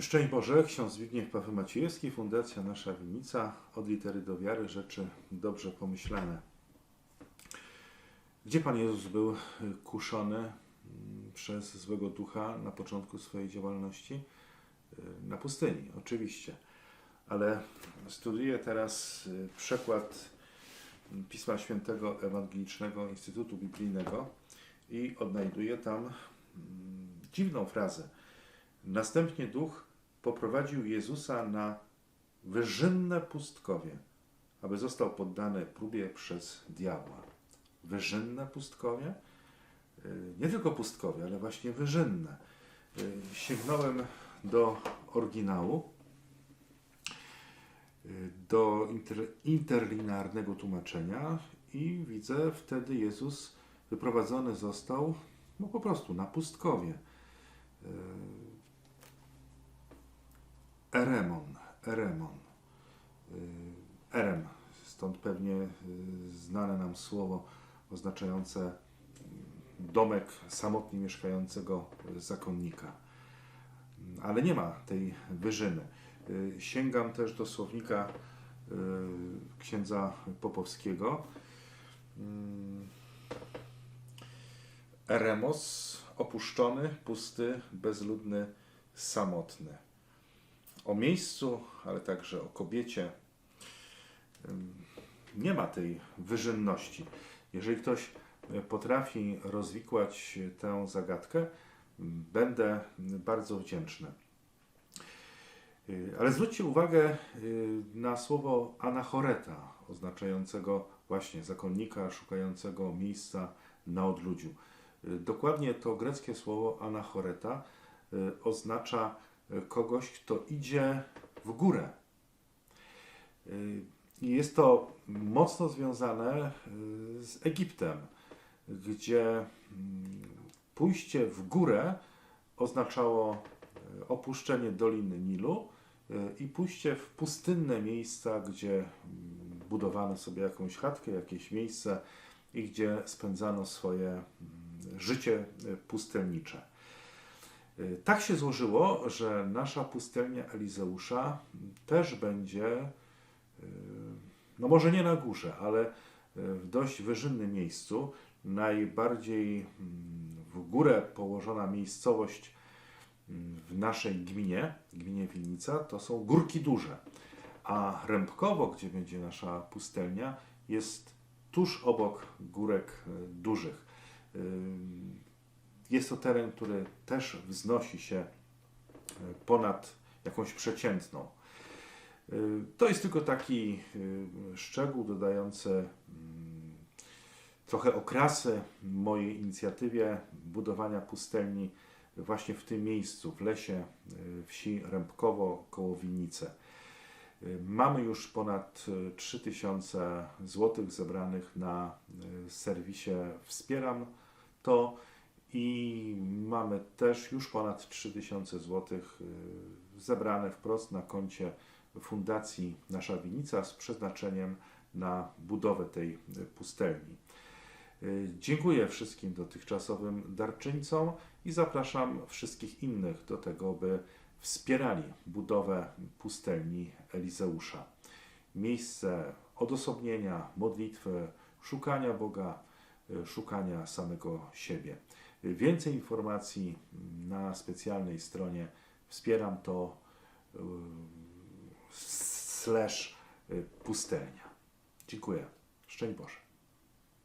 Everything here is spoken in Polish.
Szczęść Boże, ksiądz Zbigniew Paweł Maciejewski, Fundacja Nasza Winnica, od litery do wiary, rzeczy dobrze pomyślane. Gdzie Pan Jezus był y, kuszony mm, przez złego ducha na początku swojej działalności? Y, Na pustyni, oczywiście. Ale studiuję teraz y, przekład mm, Pisma Świętego Ewangelicznego Instytutu Biblijnego i odnajduję tam mm, dziwną frazę. Następnie duch poprowadził Jezusa na wyżynne pustkowie, aby został poddany próbie przez diabła. Wyżynne pustkowie? Y, Nie tylko pustkowie, ale właśnie wyżynne. Y, Sięgnąłem do oryginału, y, do inter, interlinearnego tłumaczenia i widzę, wtedy Jezus wyprowadzony został no po prostu na pustkowie. Eremon, Eremon, y, Erem, stąd pewnie y, znane nam słowo oznaczające mm, domek samotnie mieszkającego zakonnika. Ale nie ma tej wyżyny. Y, Sięgam też do słownika księdza Popowskiego. Mm, Eremos, opuszczony, pusty, bezludny, samotny o miejscu, ale także o kobiecie. Nie ma tej wyżynności. Jeżeli ktoś e, potrafi rozwikłać tę zagadkę, będę bardzo wdzięczny. Y, Ale zwróćcie uwagę y, na słowo anachoreta, oznaczającego właśnie zakonnika szukającego miejsca na odludziu. Dokładnie to greckie słowo anachoreta oznacza kogoś, kto idzie w górę. Y, I jest to mocno związane y, z Egiptem, gdzie mm, pójście w górę oznaczało y, opuszczenie Doliny Nilu i pójście w pustynne miejsca, gdzie mm, budowano sobie jakąś chatkę, jakieś miejsce i gdzie spędzano swoje mm, życie pustelnicze. Y, Tak się złożyło, że nasza pustelnia Elizeusza też będzie, y, no może nie na górze, ale y, w dość wyżynnym miejscu. Najbardziej mm, w górę położona miejscowość mm, w naszej gminie, gminie Winnica, to są Górki Duże. A Rębkowo, gdzie będzie nasza pustelnia, jest tuż obok Górek Dużych. Jest to teren, który też wznosi się e, ponad jakąś przeciętną. E, To jest tylko taki e, szczegół dodający mm, trochę okrasy mojej inicjatywie budowania pustelni właśnie w tym miejscu, w lesie wsi Rębkowo koło Winnice. Mamy już ponad 3000 zł zebranych na serwisie Wspieram to i mamy też już ponad 3000 zł y, zebrane wprost na koncie Fundacji Nasza Winica z przeznaczeniem na budowę tej y, pustelni. Y, Dziękuję wszystkim dotychczasowym darczyńcom i zapraszam wszystkich innych do tego, by wspierali budowę pustelni Elizeusza. Miejsce odosobnienia, modlitwy, szukania Boga, szukania samego siebie. Więcej informacji na specjalnej stronie wspieram to y, slash y, pustelnia. Dziękuję. Szczęść Boże.